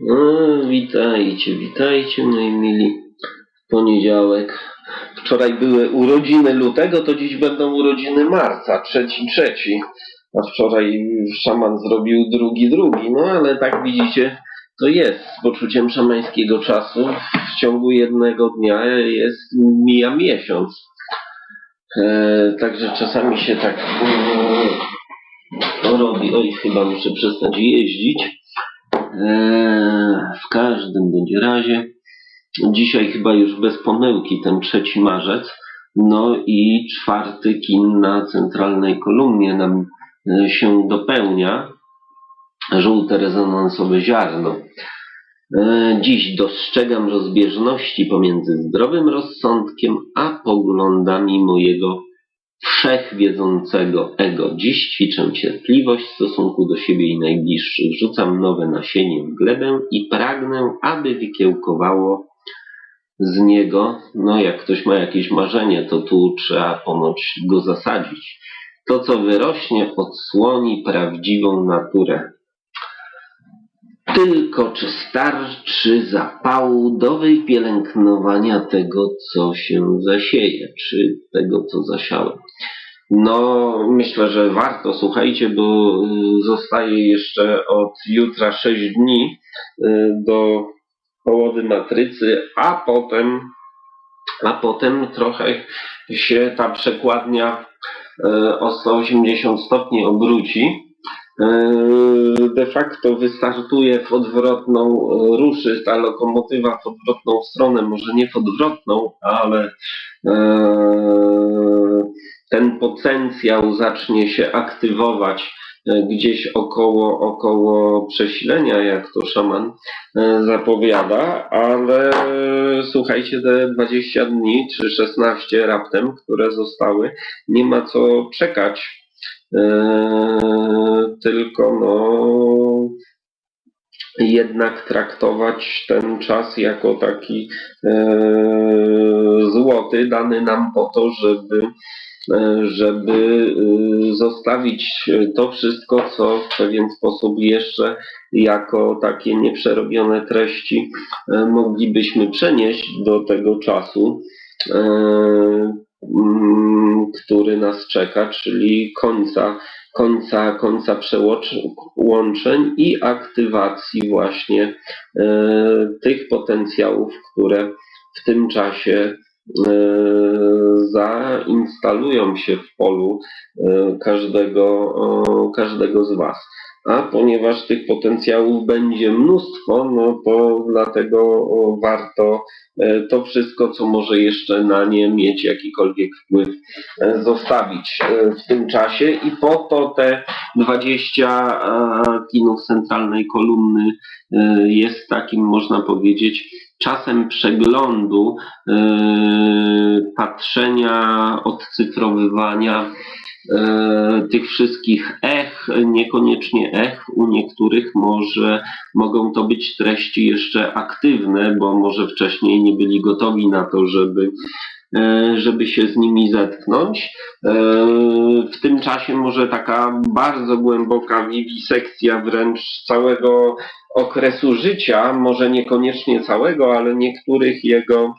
No, witajcie, witajcie moi mili. Poniedziałek. Wczoraj były urodziny lutego, to dziś będą urodziny marca, trzeci, trzeci. A wczoraj szaman zrobił drugi, drugi. No ale tak widzicie, to jest z poczuciem szamańskiego czasu. W ciągu jednego dnia jest, mija miesiąc. E, także czasami się tak e, robi. Oj, chyba muszę przestać jeździć. Eee, w każdym bądź razie, dzisiaj chyba już bez pomyłki ten 3 marzec, no i czwarty kin na centralnej kolumnie nam e, się dopełnia, żółte rezonansowe ziarno. E, Dziś dostrzegam rozbieżności pomiędzy zdrowym rozsądkiem a poglądami mojego wszechwiedzącego ego. Dziś ćwiczę cierpliwość w stosunku do siebie i najbliższych. Rzucam nowe nasienie w glebę i pragnę, aby wykiełkowało z niego. No, jak ktoś ma jakieś marzenie, to tu trzeba ponoć go zasadzić. To, co wyrośnie, odsłoni prawdziwą naturę. Tylko czy starczy zapału do wypielęgnowania tego, co się zasieje, czy tego, co zasiałem? No, myślę, że warto, słuchajcie, bo y, zostaje jeszcze od jutra 6 dni y, do połowy matrycy, a potem, a potem trochę się ta przekładnia y, o 180 stopni obróci de facto wystartuje w odwrotną, ruszy ta lokomotywa w odwrotną stronę, może nie w odwrotną, ale ten potencjał zacznie się aktywować gdzieś około, około przesilenia, jak to szaman zapowiada, ale słuchajcie, te 20 dni czy 16 raptem, które zostały, nie ma co czekać tylko no jednak traktować ten czas jako taki eee, złoty dany nam po to, żeby e, żeby zostawić to wszystko, co w pewien sposób jeszcze jako takie nieprzerobione treści moglibyśmy przenieść do tego czasu który nas czeka, czyli końca, końca, końca przełączeń i aktywacji właśnie e, tych potencjałów, które w tym czasie e, zainstalują się w polu e, każdego, każdego z Was a ponieważ tych potencjałów będzie mnóstwo, no to dlatego warto e, to wszystko, co może jeszcze na nie mieć jakikolwiek wpływ, e, zostawić e, w tym czasie. I po to te 20 kinów centralnej kolumny jest takim, można powiedzieć, czasem przeglądu, patrzenia, odcyfrowywania tych wszystkich ech, niekoniecznie ech, u niektórych może mogą to być treści jeszcze aktywne, bo może wcześniej nie byli gotowi na to, żeby e, żeby się z nimi zetknąć. E, w tym czasie może taka bardzo głęboka wiwisekcja wręcz całego okresu życia, może niekoniecznie całego, ale niektórych jego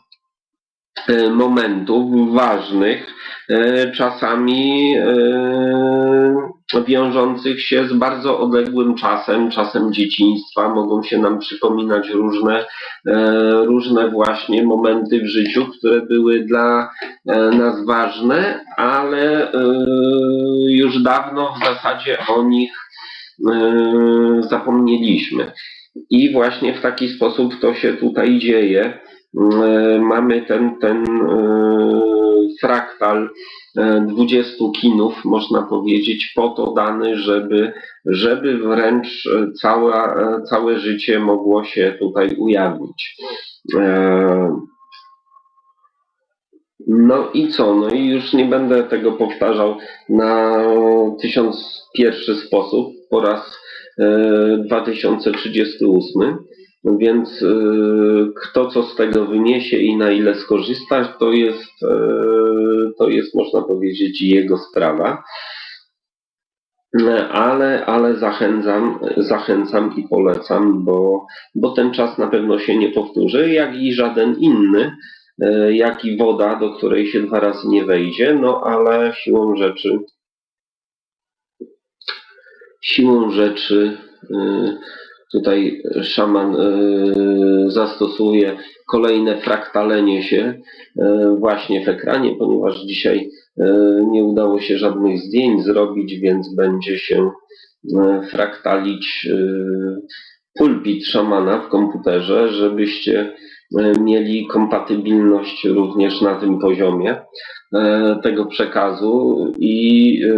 momentów ważnych, E, czasami e, wiążących się z bardzo odległym czasem, czasem dzieciństwa. Mogą się nam przypominać różne, e, różne właśnie momenty w życiu, które były dla nas ważne, ale już dawno w zasadzie o nich zapomnieliśmy. I właśnie w taki sposób to się tutaj dzieje. Mamy ten, ten fraktal 20 e, kinów, można powiedzieć, po to dany, żeby, żeby wręcz całe, całe życie mogło się tutaj ujawnić. E, no i co? No i już nie będę tego powtarzał na tysiąc pierwszy sposób po raz 2038. E, więc y, kto co z tego wyniesie i na ile skorzysta, to jest, y, to jest można powiedzieć jego sprawa. Ale, ale zachęcam, zachęcam i polecam, bo, bo ten czas na pewno się nie powtórzy, jak i żaden inny, e, jak i woda, do której się dwa razy nie wejdzie, no ale siłą rzeczy siłą rzeczy y, tutaj szaman y, zastosuje kolejne fraktalenie się y, właśnie w ekranie, ponieważ dzisiaj nie udało się żadnych zdjęć zrobić, więc będzie się fraktalić pulpit szamana w komputerze, żebyście mieli kompatybilność również na tym poziomie. E, tego przekazu i e,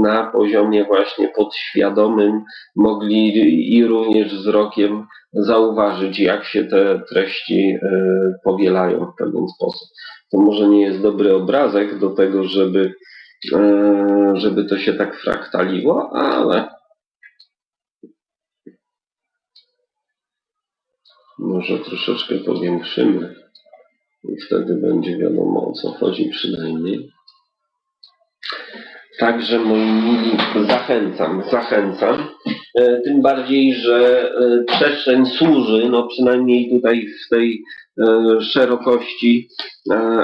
na poziomie właśnie podświadomym mogli i również wzrokiem zauważyć, jak się te treści powielają w pewien sposób. To może nie jest dobry obrazek do tego, żeby, żeby to się tak fraktaliło, ale może troszeczkę powiększymy. I wtedy będzie wiadomo o co chodzi przynajmniej. Także moi mili, zachęcam, zachęcam. E, tym bardziej, że e, przestrzeń służy, no przynajmniej tutaj w tej e, szerokości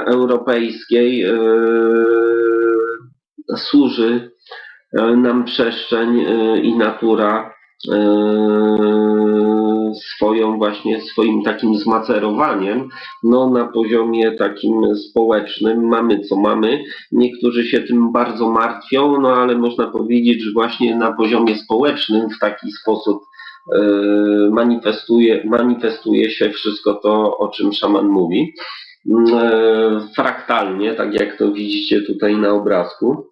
europejskiej służy nam przestrzeń i natura swoją właśnie swoim takim zmacerowaniem, no na poziomie takim społecznym mamy co mamy. Niektórzy się tym bardzo martwią, no ale można powiedzieć, że właśnie na poziomie społecznym w taki sposób e, manifestuje, manifestuje się wszystko to, o czym szaman mówi. E, fraktalnie, tak jak to widzicie tutaj na obrazku.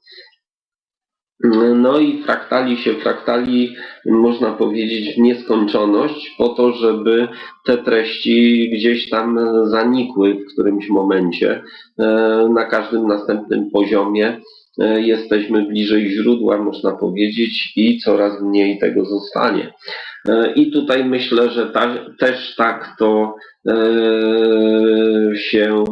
No i fraktali się fraktali, można powiedzieć, w nieskończoność, po to, żeby te treści gdzieś tam zanikły w którymś momencie. E, na każdym następnym poziomie e, jesteśmy bliżej źródła, można powiedzieć, i coraz mniej tego zostanie. E, I tutaj myślę, że ta, też tak to się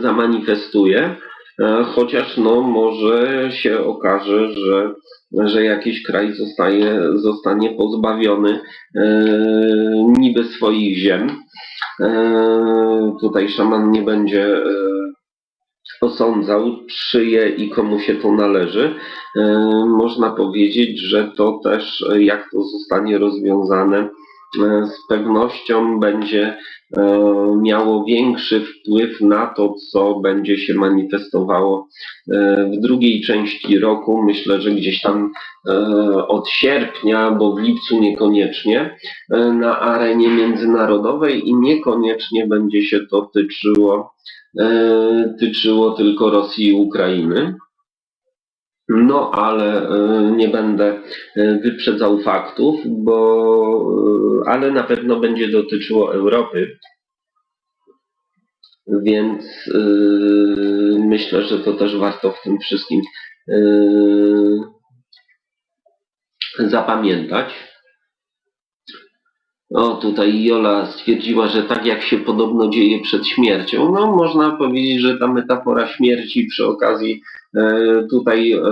zamanifestuje. E, chociaż no może się okaże, że, że jakiś kraj zostaje, zostanie pozbawiony e, niby swoich ziem. E, tutaj szaman nie będzie e, osądzał, czyje i komu się to należy. E, można powiedzieć, że to też, jak to zostanie rozwiązane, E, z pewnością będzie e, miało większy wpływ na to, co będzie się manifestowało e, w drugiej części roku. Myślę, że gdzieś tam od sierpnia, bo w lipcu niekoniecznie, na arenie międzynarodowej i niekoniecznie będzie się to tyczyło, tyczyło tylko Rosji i Ukrainy. No, ale e, nie będę e, wyprzedzał faktów, bo e, ale na pewno będzie dotyczyło Europy. Więc yy, myślę, że to też warto w tym wszystkim yy, zapamiętać. O, tutaj Jola stwierdziła, że tak jak się podobno dzieje przed śmiercią. No, można powiedzieć, że ta metafora śmierci przy okazji e, tutaj e,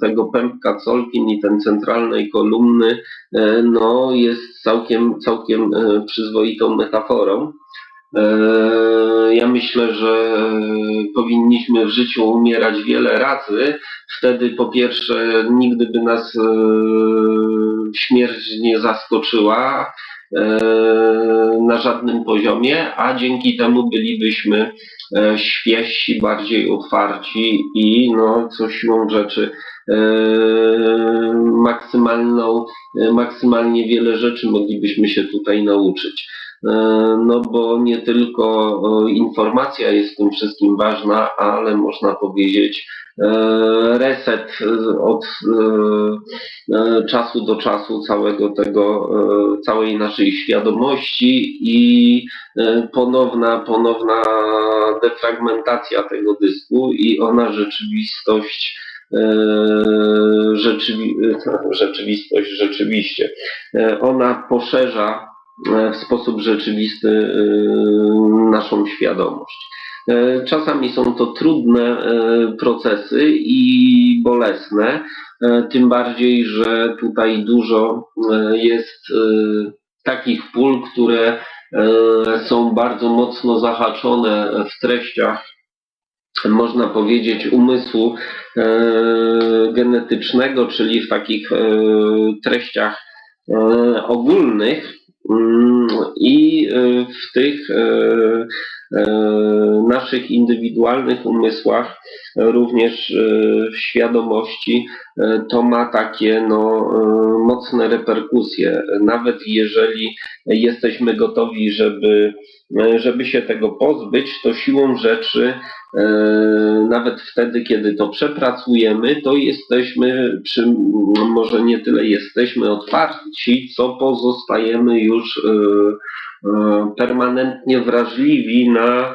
tego pępka Colkin i ten centralnej kolumny, e, no, jest całkiem, całkiem e, przyzwoitą metaforą. E, ja myślę, że powinniśmy w życiu umierać wiele razy. Wtedy po pierwsze nigdy by nas e, śmierć nie zaskoczyła E, na żadnym poziomie, a dzięki temu bylibyśmy e, świeżsi, bardziej otwarci i no, co siłą rzeczy e, maksymalną, maksymalnie wiele rzeczy moglibyśmy się tutaj nauczyć. No bo nie tylko informacja jest w tym wszystkim ważna, ale można powiedzieć, E, reset e, od e, czasu do czasu całego tego, całej naszej świadomości i ponowna, ponowna defragmentacja tego dysku i ona rzeczywistość rzeczywi rzeczywistość rzeczywiście. Ona poszerza w sposób rzeczywisty naszą świadomość. E, Czasami są to trudne e, procesy i bolesne, e, tym bardziej, że tutaj dużo e, jest e, takich pól, które e, są bardzo mocno zahaczone w treściach, można powiedzieć, umysłu e, genetycznego, czyli w takich e, treściach e, ogólnych. I e, w tych e, e, naszych indywidualnych umysłach, również w świadomości, to ma takie no, mocne reperkusje. Nawet jeżeli jesteśmy gotowi, żeby, żeby się tego pozbyć, to siłą rzeczy, nawet wtedy, kiedy to przepracujemy, to jesteśmy, przy, może nie tyle jesteśmy otwarci, co pozostajemy już e, e, permanentnie wrażliwi na e,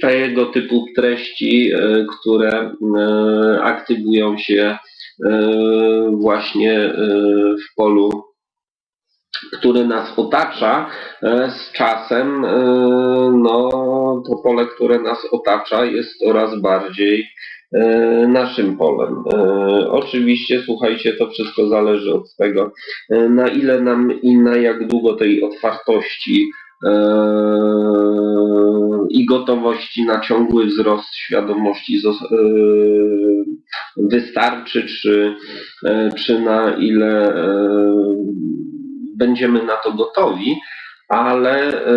tego typu treści, e, które e, aktywują się e, właśnie e, w polu, który nas otacza. E, Z czasem e, no, to pole, które nas otacza, jest coraz bardziej e, naszym polem. Oczywiście, słuchajcie, to wszystko zależy od tego, na ile nam i na jak długo tej otwartości i gotowości na ciągły wzrost świadomości wystarczy, czy, czy na ile będziemy na to gotowi, ale e,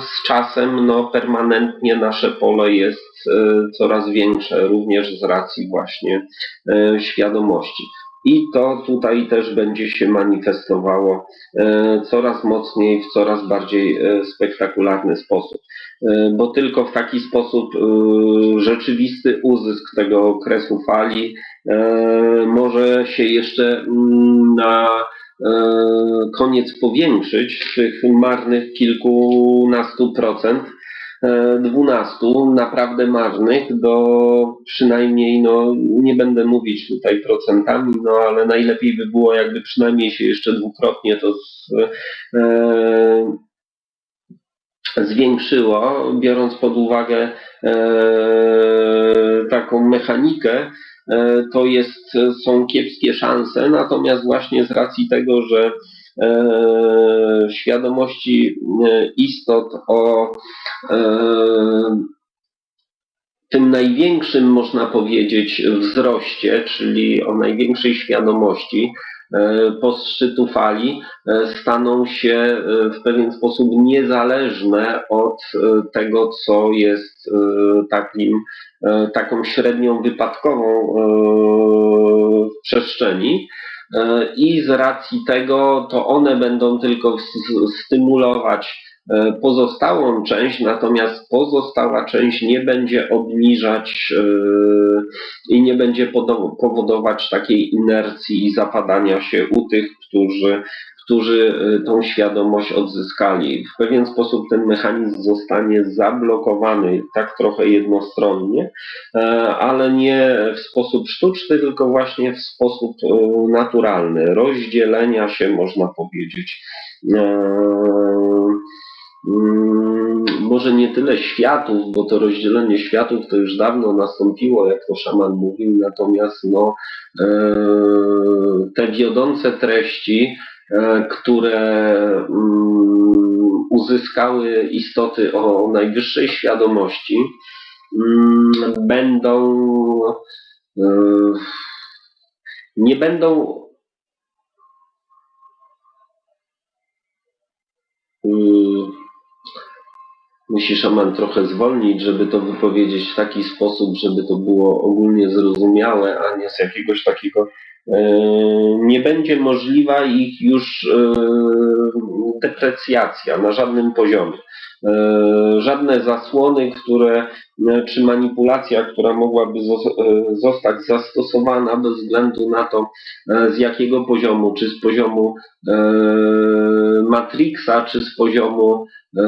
z czasem no, permanentnie nasze pole jest e, coraz większe, również z racji właśnie e, świadomości. I to tutaj też będzie się manifestowało coraz mocniej, w coraz bardziej spektakularny sposób. Bo tylko w taki sposób rzeczywisty uzysk tego okresu fali może się jeszcze mm, na koniec powiększyć z tych marnych kilkunastu procent, e, dwunastu naprawdę marnych do przynajmniej, no nie będę mówić tutaj procentami, no ale najlepiej by było jakby przynajmniej się jeszcze dwukrotnie to z, e, zwiększyło, biorąc pod uwagę e, taką mechanikę, e, to jest, są kiepskie szanse, natomiast właśnie z racji tego, że e, świadomości e, istot o e, tym największym, można powiedzieć, wzroście, czyli o największej świadomości e, po szczytu fali, e, staną się e, w pewien sposób niezależne od e, tego, co jest e, takim, e, taką średnią wypadkową e, w przestrzeni. E, I z racji tego to one będą tylko stymulować e, pozostałą część, natomiast pozostała część nie będzie obniżać e, i nie będzie powodować takiej inercji i zapadania się u tych, którzy, którzy e, tą świadomość odzyskali. W pewien sposób ten mechanizm zostanie zablokowany tak trochę jednostronnie, e, ale nie w sposób sztuczny, tylko właśnie w sposób e, naturalny, rozdzielenia się, można powiedzieć. e, Mm, może nie tyle światów, bo to rozdzielenie światów to już dawno nastąpiło, jak to szaman mówił, natomiast no, te wiodące treści, które mm, uzyskały istoty o najwyższej świadomości, mm, będą e, nie będą mm, musi szaman trochę zwolnić, żeby to wypowiedzieć w taki sposób, żeby to było ogólnie zrozumiałe, a nie z jakiegoś takiego. E, Nie będzie możliwa ich już e, deprecjacja na żadnym poziomie. E, Żadne zasłony, które, czy manipulacja, która mogłaby zos- zostać zastosowana bez względu na to, z jakiego poziomu, czy z poziomu Matrixa, czy z poziomu e,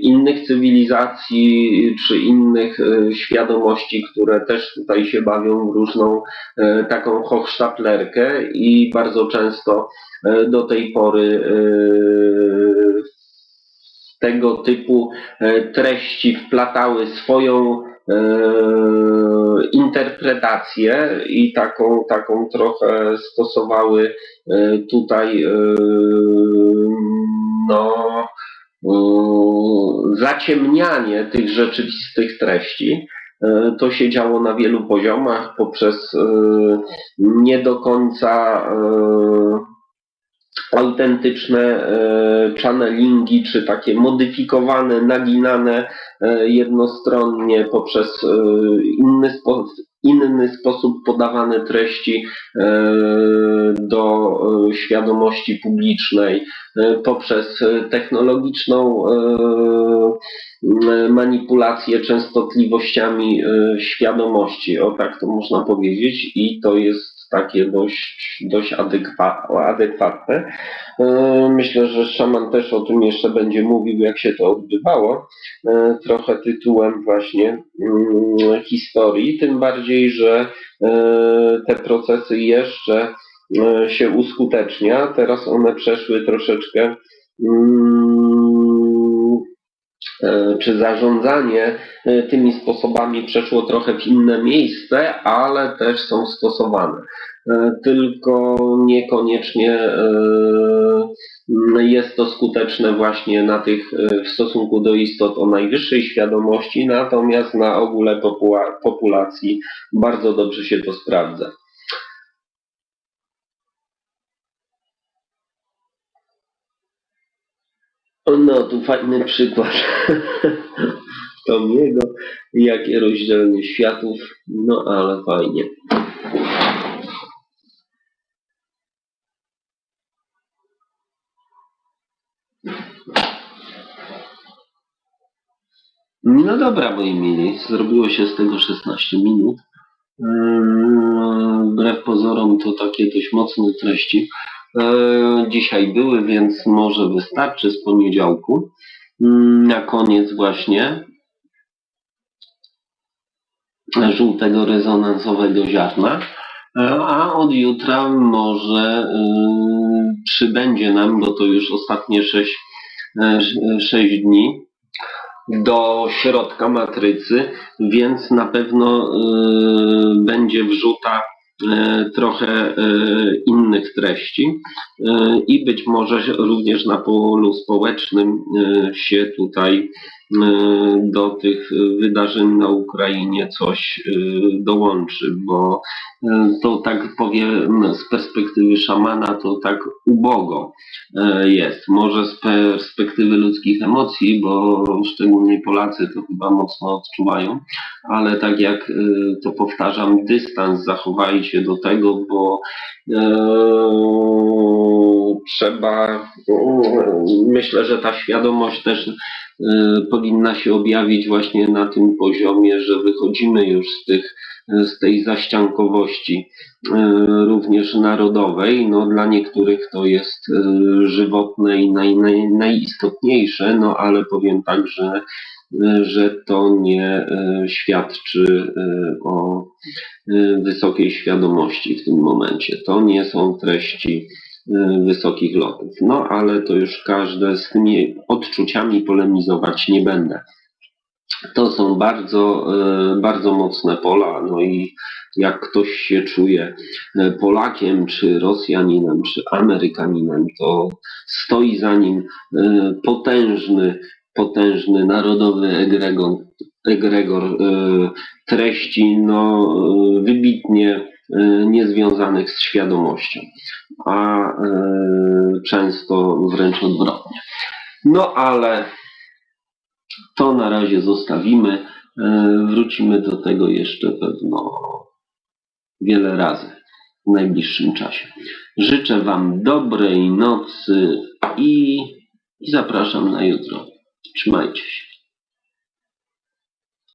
innych cywilizacji, czy innych e, świadomości, które też tutaj się bawią w różną e, taką hochsztaplerkę i bardzo często do tej pory tego typu treści wplatały swoją interpretację i taką, taką trochę stosowały e, tutaj e, no, e, zaciemnianie tych rzeczywistych treści. E, To się działo na wielu poziomach poprzez e, nie do końca e, autentyczne e, channelingi, czy takie modyfikowane, naginane e, jednostronnie poprzez e, inny, inny sposób podawane treści do świadomości publicznej, poprzez technologiczną manipulację częstotliwościami świadomości, o tak to można powiedzieć, i to jest takie dość, dość adekwa, adekwatne. E, Myślę, że szaman też o tym jeszcze będzie mówił, jak się to odbywało, e, trochę tytułem właśnie mm, historii, tym bardziej, że e, te procesy jeszcze się uskutecznia. Teraz one przeszły troszeczkę mm, czy zarządzanie e, tymi sposobami przeszło trochę w inne miejsce, ale też są stosowane. E, Tylko niekoniecznie e, jest to skuteczne właśnie na tych e, w stosunku do istot o najwyższej świadomości, natomiast na ogóle popula- populacji bardzo dobrze się to sprawdza. No, tu fajny przykład Tomiego, jakie rozdzielenie światów, no ale fajnie. No dobra, moi mili, zrobiło się z tego 16 minut. Wbrew pozorom to takie dość mocne treści. E, Dzisiaj były, więc może wystarczy z poniedziałku. Ym, Na koniec właśnie żółtego rezonansowego ziarna. E, A od jutra może y, przybędzie nam, bo to już ostatnie 6, 6 dni, do środka matrycy, więc na pewno y, będzie wrzuta y, trochę y, innych treści y, i być może również na polu społecznym się tutaj do tych wydarzeń na Ukrainie coś dołączy, bo to tak powiem z perspektywy szamana to tak ubogo e, jest. Może z perspektywy ludzkich emocji, bo szczególnie Polacy to chyba mocno odczuwają, ale tak jak y, to powtarzam, dystans zachowajcie do tego, bo e, trzeba, myślę, że ta świadomość też powinna się objawić właśnie na tym poziomie, że wychodzimy już z tych z tej zaściankowości y, również narodowej. No, dla niektórych to jest y, żywotne i naj, naj, najistotniejsze, no ale powiem tak, że, y, że to nie świadczy o wysokiej świadomości w tym momencie. To nie są treści wysokich lotów. No ale to już każde z tymi odczuciami polemizować nie będę. To są bardzo, e, bardzo mocne pola, no i jak ktoś się czuje e, Polakiem, czy Rosjaninem, czy Amerykaninem, to stoi za nim e, potężny, potężny narodowy egregor, egregor treści, no, wybitnie niezwiązanych z świadomością, a często wręcz odwrotnie. No ale to na razie zostawimy. E, Wrócimy do tego jeszcze pewno wiele razy w najbliższym czasie. Życzę Wam dobrej nocy i, i zapraszam na jutro. Trzymajcie się.